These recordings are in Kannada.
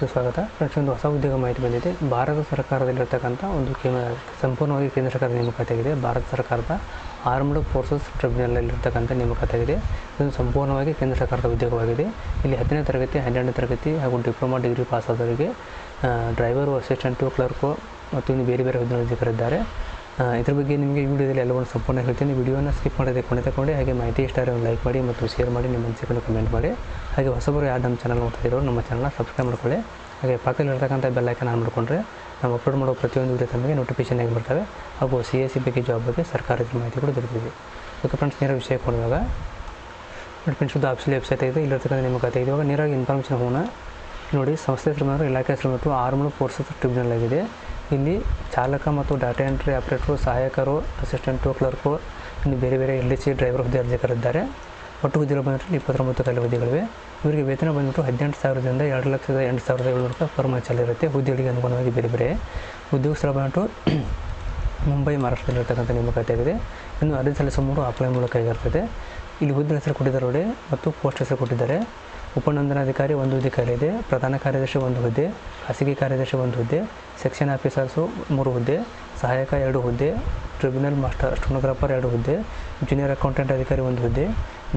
ಸುಸ್ವಾಗತ ಫ್ರೆಂಡ್ಸ್ ಒಂದು ಹೊಸ ಉದ್ಯೋಗ ಮಾಹಿತಿ ಬಂದಿದೆ. ಭಾರತ ಸರ್ಕಾರದಲ್ಲಿರ್ತಕ್ಕಂಥ ಒಂದು ಕೇಂದ್ರ ಸಂಪೂರ್ಣವಾಗಿ ಕೇಂದ್ರ ಸರ್ಕಾರದ ನೇಮಕಾತಿಯಾಗಿದೆ. ಭಾರತ ಸರ್ಕಾರದ ಆರ್ಮ್ಡ್ ಫೋರ್ಸಸ್ ಟ್ರಿಬ್ಯುನಲಲ್ಲಿರ್ತಕ್ಕಂಥ ನೇಮಕಾತಿ ಆಗಿದೆ ಇದು ಸಂಪೂರ್ಣವಾಗಿ ಕೇಂದ್ರ ಸರ್ಕಾರದ ಉದ್ಯೋಗವಾಗಿದೆ. ಇಲ್ಲಿ ಹತ್ತನೇ ತರಗತಿ ಹನ್ನೆರಡನೇ ತರಗತಿ ಹಾಗೂ ಡಿಪ್ಲೊಮಾ ಡಿಗ್ರಿ ಪಾಸ್ ಆದವರಿಗೆ ಡ್ರೈವರು ಅಸಿಸ್ಟೆಂಟು ಕ್ಲರ್ಕು ಮತ್ತು ಇನ್ನು ಬೇರೆ ಬೇರೆ ಆ, ಇದ್ರ ಬಗ್ಗೆ ನಿಮಗೆ ಈ ವಿಡಿಯೋದಲ್ಲಿ ಎಲ್ಲವನ್ನು ಸಂಪೂರ್ಣ ಹೇಳ್ತೀನಿ. ವಿಡಿಯೋನ ಸ್ಕಿಪ್ ಮಾಡದೆ ಕೊನೆ ತಗೊಂಡು ಹಾಗೆ ಮಾಹಿತಿ ಇಷ್ಟ ಒಂದು ಲೈಕ್ ಮಾಡಿ ಮತ್ತು ಶೇರ್ ಮಾಡಿ, ನಿಮ್ಮ ಅನಿಸಿಕೆಯನ್ನು ಕಮೆಂಟ್ ಮಾಡಿ. ಹಾಗೆ ಹೊಸಬರು ಯಾರು ನಮ್ಮ ಚಾನಲ್ ನೋಡ್ತಿದ್ದೀರೋ ನಮ್ಮ ಚಾನಲ್ನ ಸಬ್ಸ್ಕ್ರೈಬ್ ಮಾಡ್ಕೊಳ್ಳಿ. ಹಾಗೆ ಪಕ್ಕದಲ್ಲಿ ಇರ್ತಕ್ಕಂಥ ಬೆಲ್ ಐಕನ್ ಆನ್ ಮಾಡಿಕೊಂಡ್ರೆ ನಾವು ಅಪ್ಲೋಡ್ ಮಾಡೋ ಪ್ರತಿಯೊಂದು ವಿಡಿಯೋ ತಮಗೆ ನೋಟಿಫಿಕೇಶನ್ ಆಗಿ ಬರ್ತವೆ. ಹಾಗೂ ಸಿ ಎಸ್ ಸಿ ಬಗ್ಗೆ ಜಾಬ್ ಬಗ್ಗೆ ಸರ್ಕಾರದ ಮಾಹಿತಿ ಕೂಡ ದೊರೆತಿದೆ. ಓಕೆ ಫ್ರೆಂಡ್ಸ್ ನೇರ ವಿಷಯ ಕೊಡುವಾಗ ಫ್ರೆಂಡ್ಸ್ ಇದು ಆಫೀಸಲ್ಲಿ ವೆಬ್ಸೈಟ್ ಇದೆ ಇಲ್ಲಿರ್ತಕ್ಕಂಥ ನೇಮಕಾತಿ ಇದೆ ಇವಾಗ ನೇರವಾಗಿ ಇನ್ಫಾರ್ಮೇಷನ್ ಹೋಗೋಣ. ನೋಡಿ ಸಂಸ್ಥೆ ಇಲಾಖೆ ಹೆಸರು ಮತ್ತು ಆರ್ಮ್ಡ್ ಫೋರ್ಸಸ್ ಟ್ರಿಬ್ಯುನಲ್ ಆಗಿದೆ. ಇಲ್ಲಿ ಚಾಲಕ ಮತ್ತು ಡಾಟಾ ಎಂಟ್ರಿ ಆಪ್ರೇಟ್ರು ಸಹಾಯಕರು ಅಸಿಸ್ಟೆಂಟು ಕ್ಲರ್ಕು ಇನ್ನು ಬೇರೆ ಬೇರೆ ಎಲ್ ಡಿ ಸಿ ಡ್ರೈವರ್ ಹುದ್ದೆ ಅರ್ಜಿಕರಿದ್ದಾರೆ ಒಟ್ಟು ಹುದ್ದೆಗಳು ಬಂದ್ಬಿಟ್ಟು ಇಪ್ಪತ್ತೊಂಬತ್ತು ಖಾಲಿ ಹುದ್ದೆಗಳಿವೆ. ಇವರಿಗೆ ವೇತನ ಬಂದ್ಬಿಟ್ಟು ಹದಿನೆಂಟು ಸಾವಿರದಿಂದ ಎರಡು ಲಕ್ಷದ ಎಂಟು ಸಾವಿರದ ಏಳ್ನೂರು ರೂಪಾಯಿ ಪರ್ ಮಂತ್ ಇರುತ್ತೆ. ಹುದ್ದೆಗಳಿಗೆ ಅನುಗುಣವಾಗಿ ಬೇರೆ ಬೇರೆ ಉದ್ಯೋಗ ಸ್ಥಳ ಬಂದ್ಬಿಟ್ಟು ಮುಂಬೈ ಮಹಾರಾಷ್ಟ್ರದಲ್ಲಿರ್ತಕ್ಕಂಥ ನೇಮಕಾತಿಯಾಗಿದೆ ಇನ್ನು ಅರ್ಜಿ ಸಲ್ಲಿಸುವ ಮೂರು ಅಪ್ಲೈ ಮೂಲಕ ಆಗಿರ್ತದೆ ಇಲ್ಲಿ ಹುದ್ದೆ ಹೆಸರು ಕೊಟ್ಟಿದ್ದಾರೆ ಮತ್ತು ಪೋಸ್ಟ್ ಹೆಸರು ಕೊಟ್ಟಿದ್ದಾರೆ. ಉಪನೋಂದನಾಧಿಕಾರಿ ಒಂದು ಹುದ್ದೆ ಖಾಲಿ ಇದೆ. ಪ್ರಧಾನ ಕಾರ್ಯದರ್ಶಿ ಒಂದು ಹುದ್ದೆ, ಖಾಸಗಿ ಕಾರ್ಯದರ್ಶಿ ಒಂದು ಹುದ್ದೆ, ಸೆಕ್ಷನ್ ಆಫೀಸರ್ಸು ಮೂರು ಹುದ್ದೆ, ಸಹಾಯಕ ಎರಡು ಹುದ್ದೆ, ಟ್ರಿಬ್ಯುನಲ್ ಮಾಸ್ಟರ್ ಸ್ಟೋನೋಗ್ರಾಫರ್ ಎರಡು ಹುದ್ದೆ, ಜೂನಿಯರ್ ಅಕೌಂಟೆಂಟ್ ಅಧಿಕಾರಿ ಒಂದು ಹುದ್ದೆ,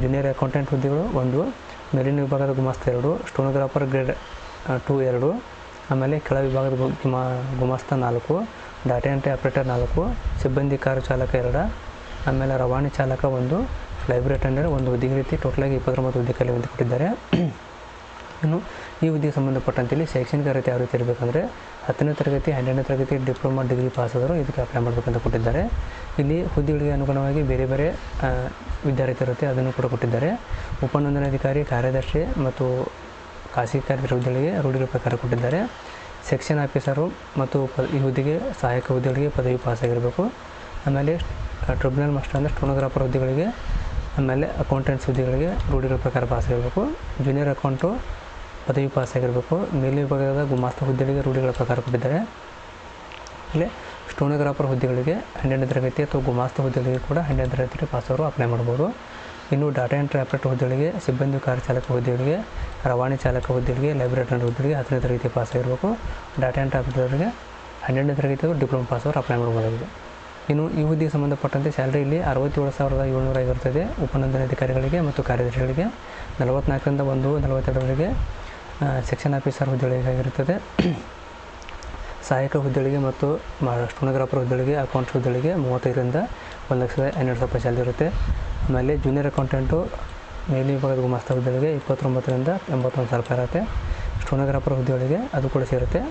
ಜೂನಿಯರ್ ಅಕೌಂಟೆಂಟ್ ಹುದ್ದೆಗಳು ಒಂದು, ಮೇಲಿನ ವಿಭಾಗದ ಗುಮಾಸ್ತ ಎರಡು, ಸ್ಟೋನೋಗ್ರಾಫರ್ ಗ್ರೇಡ್ ಟು ಎರಡು, ಆಮೇಲೆ ಕೆಳ ವಿಭಾಗದ ಗುಮಾ, ಗುಮಾಸ್ತ ನಾಲ್ಕು ಡಾಟಾ ಎಂಟ್ರಿ ಆಪ್ರೇಟರ್ ನಾಲ್ಕು, ಸಿಬ್ಬಂದಿ ಕಾರು ಚಾಲಕ ಎರಡು, ಆಮೇಲೆ ರವಾನೆ ಚಾಲಕ ಒಂದು ಲೈಬ್ರರಿ ಅಟೆಂಡರ್ ಒಂದು ಹುದ್ದೆಗೆ ರೀತಿ ಟೋಟಲಾಗಿ ಇಪ್ಪತ್ತೊಂಬತ್ತು ಹುದ್ದೆ ಖಾಲಿ ಹೊಂದಿ ಕೊಟ್ಟಿದ್ದಾರೆ ಇನ್ನು ಈ ಹುದ್ದೆಗೆ ಸಂಬಂಧಪಟ್ಟಂತೆ ಇಲ್ಲಿ ಶೈಕ್ಷಣಿಕ ಅರ್ಹತೆ ಯಾವ ರೀತಿ ಇರಬೇಕಂದ್ರೆ ಹತ್ತನೇ ತರಗತಿ, ಹನ್ನೆರಡನೇ ತರಗತಿ ಡಿಪ್ಲೊಮಾ ಡಿಗ್ರಿ ಪಾಸ್ ಆದರೂ ಇದಕ್ಕೆ ಅಪ್ಲೈ ಮಾಡಬೇಕಂತ ಕೊಟ್ಟಿದ್ದಾರೆ. ಇಲ್ಲಿ ಹುದ್ದೆಗಳಿಗೆ ಅನುಗುಣವಾಗಿ ಬೇರೆ ಬೇರೆ ವಿದ್ಯಾರ್ಥಿ ಇರುತ್ತೆ, ಅದನ್ನು ಕೂಡ ಕೊಟ್ಟಿದ್ದಾರೆ. ಉಪನೋಂದನಾಧಿಕಾರಿ ಕಾರ್ಯದರ್ಶಿ ಮತ್ತು ಖಾಸಗಿ ಕಾರ್ಯದರ್ಶಿ ಹುದ್ದೆಗಳಿಗೆ ರೂಢಿಗಳ ಪ್ರಕಾರ ಕೊಟ್ಟಿದ್ದಾರೆ. ಸೆಕ್ಷನ್ ಆಫೀಸರು ಮತ್ತು ಈ ಹುದ್ದೆಗೆ ಸಹಾಯಕ ಹುದ್ದೆಗಳಿಗೆ ಪದವಿ ಪಾಸ್ ಆಗಿರಬೇಕು. ಆಮೇಲೆ ಟ್ರಿಬ್ಯುನಲ್ ಮಾಸ್ಟರ್ ಅಂದರೆ ಸ್ಟೋನೋಗ್ರಾಫರ್ ಹುದ್ದೆಗಳಿಗೆ ಆಮೇಲೆ ಅಕೌಂಟೆಂಟ್ಸ್ ಹುದ್ದೆಗಳಿಗೆ ರೂಢಿಗಳ ಪ್ರಕಾರ ಪಾಸ್ ಆಗಿರಬೇಕು. ಜೂನಿಯರ್ ಅಕೌಂಟು ಪದವಿ ಪಾಸಾಗಿರಬೇಕು ಆಗಿರಬೇಕು. ಮೇಲಿನ ವಿಭಾಗದ ಗುಮಾಸ್ತ ಹುದ್ದೆಗಳಿಗೆ ರೂಢಿಗಳ ಪ್ರಕಾರ ಕೊಟ್ಟಿದ್ದಾರೆ. ಇಲ್ಲಿ ಸ್ಟೋನೋಗ್ರಾಫರ್ ಹುದ್ದೆಗಳಿಗೆ ಹನ್ನೆರಡನೇ ತರಗತಿ ಅಥವಾ ಗುಮಾಸ್ತ ಹುದ್ದೆಗಳಿಗೆ ಕೂಡ ಹನ್ನೆರಡನೇ ತರಗತಿ ಪಾಸ್ ಅವರು ಅಪ್ಲೈ ಮಾಡ್ಬೋದು. ಇನ್ನು ಡಾಟಾ ಎಂಟ್ರಿ ಆಪ್ರೇಟರ್ ಹುದ್ದೆಗಳಿಗೆ, ಸಿಬ್ಬಂದಿ ಕಾರ್ ಚಾಲಕ ಹುದ್ದೆಗಳಿಗೆ, ರವಾನೆ ಚಾಲಕ ಹುದ್ದೆಗಳಿಗೆ ಲೈಬ್ರರಿ ಹುದ್ದೆಗಳಿಗೆ ಹತ್ತನೇ ತರಗತಿ ಪಾಸ್ ಆಗಿರಬೇಕು. ಡಾಟಾ ಎಂಟ್ರಿ ಆಪ್ರೇಟರ್ಗೆ ಹನ್ನೆರಡನೇ ತರಗತಿ ಡಿಪ್ಲೊಮಾ ಅವರು ಅಪ್ಲೈ ಮಾಡ್ಬೋದಾಗಿದೆ. ಇನ್ನು ಈ ಹುದ್ದೆಗೆ ಸಂಬಂಧಪಟ್ಟಂತೆ ಸ್ಯಾಲ್ರಿ ಇಲ್ಲಿ ಅರವತ್ತೇಳು ಸಾವಿರದ ಏಳ್ನೂರ ಆಗಿರ್ತದೆ ಉಪನೋಂದನಾಧಿಕಾರಿಗಳಿಗೆ ಮತ್ತು ಕಾರ್ಯದರ್ಶಿಗಳಿಗೆ ನಲವತ್ತ್ನಾಲ್ಕರಿಂದ ಒಂದು, ನಲವತ್ತೆರಡರವರೆಗೆ ಸೆಕ್ಷನ್ ಆಫೀಸರ್ ಹುದ್ದೆಗಳಿಗಾಗಿರುತ್ತದೆ. ಸಹಾಯಕ ಹುದ್ದೆಗಳಿಗೆ ಮತ್ತು ಸ್ಟೋನೋಗ್ರಾಫರ್ ಹುದ್ದೆಗಳಿಗೆ, ಅಕೌಂಟ್ಸ್ ಹುದ್ದೆಗಳಿಗೆ ಮೂವತ್ತೈದರಿಂದ ಒಂದು ಲಕ್ಷದ ಹನ್ನೆರಡು ಸಾವಿರ ರೂಪಾಯಿ ಸ್ಯಾಲ್ರಿ ಇರುತ್ತೆ. ಆಮೇಲೆ ಜೂನಿಯರ್ ಅಕೌಂಟೆಂಟು, ಮೇಲಿ ವಿಭಾಗದ ಗುಮಾಸ್ತ ಹುದ್ದೆಗಳಿಗೆ ಇಪ್ಪತ್ತೊಂಬತ್ತರಿಂದ ಎಂಬತ್ತೊಂದು ಸಾವಿರ ರೂಪಾಯಿ ಇರುತ್ತೆ. ಸ್ಟೋನೋಗ್ರಾಫರ್ ಹುದ್ದೆಗಳಿಗೆ ಅದು ಕೂಡ ಸೇರುತ್ತೆ.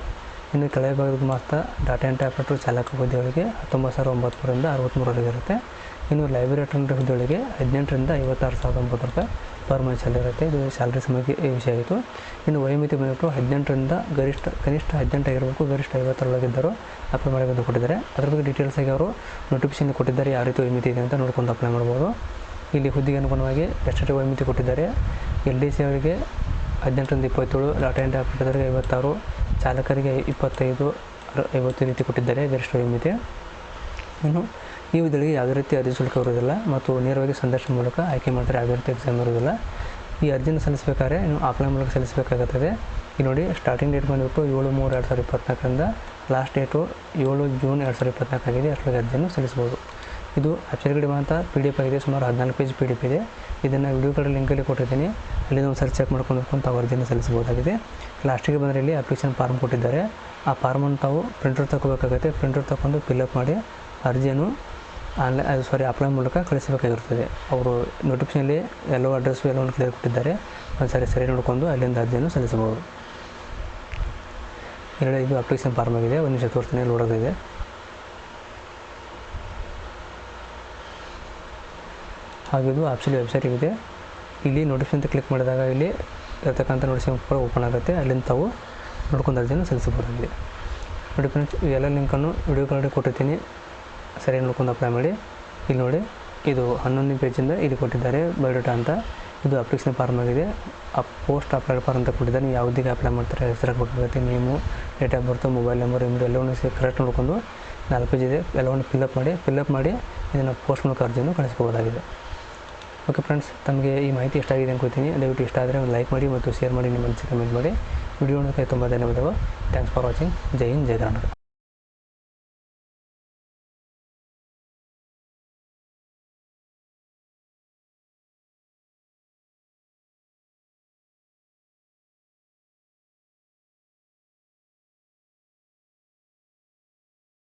ಇನ್ನು ಕೆಳ ಮಾತ್ರ ಡಾಟಾ ಎಂಟ್ರಿ ಆಪ್ರೇಟರ್ ಚಾಲಕ ಹುದ್ದೆಗಳಿಗೆ ಹತ್ತೊಂಬತ್ತು ಸಾವಿರದ ಒಂಬತ್ತರಿಂದ ಅರವತ್ತ್ಮೂರವರೆಗೆ ಇರುತ್ತೆ. ಇನ್ನು ಲೈಬ್ರರಿ ಅಟೆಂಡರ್ ಹುದ್ದೆಗಳಿಗೆ ಹದಿನೆಂಟರಿಂದ ಐವತ್ತಾರು ಸಾವಿರದ ಒಂಬತ್ತು ರೂಪಾಯಿ ಪರ್ ಮಂತ್ ಇರುತ್ತೆ. ಇದು ಸ್ಯಾಲ್ರಿ ಸಮಯಕ್ಕೆ ಈ ವಿಷಯ ಆಯಿತು. ಇನ್ನು ವಯೋಮಿತಿ ಬಂದ್ಬಿಟ್ಟು ಹದಿನೆಂಟರಿಂದ ಗರಿಷ್ಠ, ಕನಿಷ್ಠ ಹದಿನೆಂಟು ಆಗಿರಬೇಕು, ಗರಿಷ್ಠ ಐವತ್ತರೊಳಗಿದ್ದರು ಅಪ್ಲೈ ಮಾಡಬೇಕಂತ ಕೊಟ್ಟಿದ್ದಾರೆ. ಅದ್ರ ಬಗ್ಗೆ ಡೀಟೇಲ್ಸ್ ಆಗಿ ಅವರು ನೋಟಿಫಿಕೇಶನ್ ಕೊಟ್ಟಿದ್ದಾರೆ, ಯಾವ ರೀತಿ ವಯೋಮಿತಿ ಇದೆ ಅಂತ ನೋಡ್ಕೊಂಡು ಅಪ್ಲೈ ಮಾಡ್ಬೋದು. ಇಲ್ಲಿ ಹುದ್ದೆಗೆ ಅನುಗುಣವಾಗಿ ಎಷ್ಟೇ ವಯೋಮಿತಿ ಕೊಟ್ಟಿದ್ದಾರೆ. ಎಲ್ ಡಿ ಸಿ ಅವರಿಗೆ ಹದಿನೆಂಟರಿಂದ ಇಪ್ಪತ್ತೇಳು ಡಾಟಾ ಎಂಟ್ರಿ ಆಪ್ರೇಟರ್ಗೆ ಐವತ್ತಾರು ಚಾಲಕರಿಗೆ ಇಪ್ಪತ್ತೈದು ಐವತ್ತು ರೀತಿ ಕೊಟ್ಟಿದ್ದಾರೆ. ಗರಿಷ್ಠ ವಯೋಮಿತಿ ಇನ್ನು ಈ ಇದರಲ್ಲಿ ಯಾವುದೇ ರೀತಿ ಅರ್ಜಿ ಶುಲ್ಕ ಇರೋದಿಲ್ಲ ಮತ್ತು ನೇರವಾಗಿ ಸಂದರ್ಶನ ಮೂಲಕ ಆಯ್ಕೆ ಮಾಡ್ತಾರೆ. ಯಾವುದೇ ರೀತಿ ಎಕ್ಸಾಮ್ ಇರೋದಿಲ್ಲ ಈ ಅರ್ಜಿನ ಸಲ್ಲಿಸಬೇಕಾದ್ರೆ ಇನ್ನು ಆಫ್ಲೈನ್ ಮೂಲಕ ಸಲ್ಲಿಸಬೇಕಾಗುತ್ತದೆ. ಈ ನೋಡಿ ಸ್ಟಾರ್ಟಿಂಗ್ ಡೇಟ್ ಬಂದುಬಿಟ್ಟು ಏಳು ಮೂರು ಎರಡು ಸಾವಿರದ ಇಪ್ಪತ್ನಾಲ್ಕರಿಂದ ಲಾಸ್ಟ್ ಡೇಟು ಏಳು ಜೂನ್ ಎರಡು ಸಾವಿರದ ಇಪ್ಪತ್ನಾಲ್ಕು ಆಗಿದೆ ಅಷ್ಟೊಳಗೆ ಅರ್ಜಿಯನ್ನು ಸಲ್ಲಿಸ್ಬೋದು ಇದು ವೆಬ್ಸೈಟ್ಗಡೆ ಅಂತ ಪಿ ಡಿ ಎಫ್ ಆಗಿದೆ, ಸುಮಾರು ಹದಿನಾಲ್ಕು ಪೇಜ್ ಪಿ ಡಿ ಎಫ್ ಇದೆ. ಇದನ್ನು ವಿಡಿಯೋಗಳ ಲಿಂಕಲ್ಲಿ ಕೊಟ್ಟಿದ್ದೀನಿ ಅಲ್ಲಿ ಒಂದು ಸರ್ಚ್ ಚೆಕ್ ಮಾಡ್ಕೊಂಡು ಹೋಗ್ಕೊಂಡು ತಾವು ಅರ್ಜಿನ ಸಲ್ಲಿಸಬಹುದಾಗಿದೆ. ಲಾಸ್ಟಿಗೆ ಬಂದರೆ ಇಲ್ಲಿ ಅಪ್ಲಿಕೇಶನ್ ಫಾರ್ಮ್ ಕೊಟ್ಟಿದ್ದಾರೆ. ಆ ಫಾರ್ಮನ್ನು ತಾವು ಪ್ರಿಂಟರ್ ತಗೋಬೇಕಾಗುತ್ತೆ. ಪ್ರಿಂಟರ್ ತಗೊಂಡು ಫಿಲ್ಅಪ್ ಮಾಡಿ ಅರ್ಜಿಯನ್ನು ಆನ್ಲೈನ್ ಸಾರಿ ಅಪ್ಲೈ ಮೂಲಕ ಕಳಿಸಬೇಕಾಗಿರ್ತದೆ. ಅವರು ನೋಟಿಫಿಕೇಷನಲ್ಲಿ ಎಲ್ಲೋ ಅಡ್ರೆಸ್ಸು ಎಲ್ಲವನ್ನು ಕ್ಲಿಯರ್ ಕೊಟ್ಟಿದ್ದಾರೆ. ಒಂದು ಸರಿ ಸರಿ ನೋಡಿಕೊಂಡು ಅಲ್ಲಿಂದ ಅರ್ಜಿಯನ್ನು ಸಲ್ಲಿಸಬಹುದು. ಎರಡು, ಇದು ಅಪ್ಲಿಕೇಶನ್ ಫಾರ್ಮ್ ಆಗಿದೆ. ಒಂದು ನಿಮಿಷ ತೋರಿಸ್ತೀನಿ ಹಾಗಿದು ಆಪ್ಷನ್ ವೆಬ್ಸೈಟ್ ಇದೆ. ಇಲ್ಲಿ ನೋಟಿಫಿಕೇಶನ್ ಅಂತ ಕ್ಲಿಕ್ ಮಾಡಿದಾಗ ಇಲ್ಲಿ ಇರ್ತಕ್ಕಂಥ ನೋಟಿಫಿಕೇಶನ್ ಕೂಡ ಓಪನ್ ಆಗುತ್ತೆ. ಅಲ್ಲಿಂದ ತಾವು ನೋಡ್ಕೊಂಡು ಅರ್ಜಿಯನ್ನು ಸಲ್ಲಿಸಬಹುದಾಗಿದೆ. ನೋಡಿ ಫ್ರೆಂಡ್ಸ್ ಎಲ್ಲ ಲಿಂಕನ್ನು ವಿಡಿಯೋ ಕಾರ್ಡ್ ಕೊಟ್ಟಿರ್ತೀನಿ. ಸರಿ ನೋಡ್ಕೊಂಡು ಅಪ್ಲೈ ಮಾಡಿ. ಇಲ್ಲಿ ನೋಡಿ, ಇದು ಹನ್ನೊಂದನೇ ಪೇಜಿಂದ ಇದು ಕೊಟ್ಟಿದ್ದಾರೆ ಬಯೋಡೇಟಾ ಅಂತ. ಇದು ಅಪ್ಲಿಕೇಶನ್ ಫಾರ್ಮ್ ಆಗಿದೆ. ಆ ಪೋಸ್ಟ್ ಅಪ್ಲೈ ಫಾರ್ಮ್ ಅಂತ ಕೊಟ್ಟಿದ್ದಾರೆ ನೀವು ಯಾವುದಿಗೆ ಅಪ್ಲೈ ಮಾಡ್ತಾರೆ ಹೆಸರು ಕೊಡಬೇಕಾಗುತ್ತೆ name date of birth mobile number ಇಮ್ದು ಎಲ್ಲವನ್ನು ಕರೆಕ್ಟ್ ನೋಡ್ಕೊಂಡು ನಾಲ್ಕು ಪೇಜ್ ಇದೆ. ಎಲ್ಲವನ್ನು ಫಿಲ್ಅಪ್ ಮಾಡಿ ಫಿಲ್ಅಪ್ ಮಾಡಿ ಇದನ್ನು ಪೋಸ್ಟ್ ಮೂಲಕ ಅರ್ಜಿಯನ್ನು ಕಳಿಸ್ಕೋಬೋದಾಗಿದೆ ಓಕೆ ಫ್ರೆಂಡ್ಸ್ ತಮಗೆ ಈ ಮಾಹಿತಿ ಇಷ್ಟ ಆಗಿದೆ ಅನ್ಕೋತೀನಿ. ದಯವಿಟ್ಟು ಇಷ್ಟ ಆದರೆ ಒಂದು ಲೈಕ್ ಮಾಡಿ ಮತ್ತು ಶೇರ್ ಮಾಡಿ ನಿಮ್ಮ ಮನಸ್ಸಿಗೆ ಕಮೆಂಟ್ ಮಾಡಿ. ವಿಡಿಯೋ ನೋಡೋಕ್ಕೆ ತುಂಬ ಧನ್ಯವಾದಗಳು. ಥ್ಯಾಂಕ್ಸ್ ಫಾರ್ ವಾಚಿಂಗ್ ಜೈ ಹಿಂದ್, ಜೈ ಕರ್ನಾಟಕ.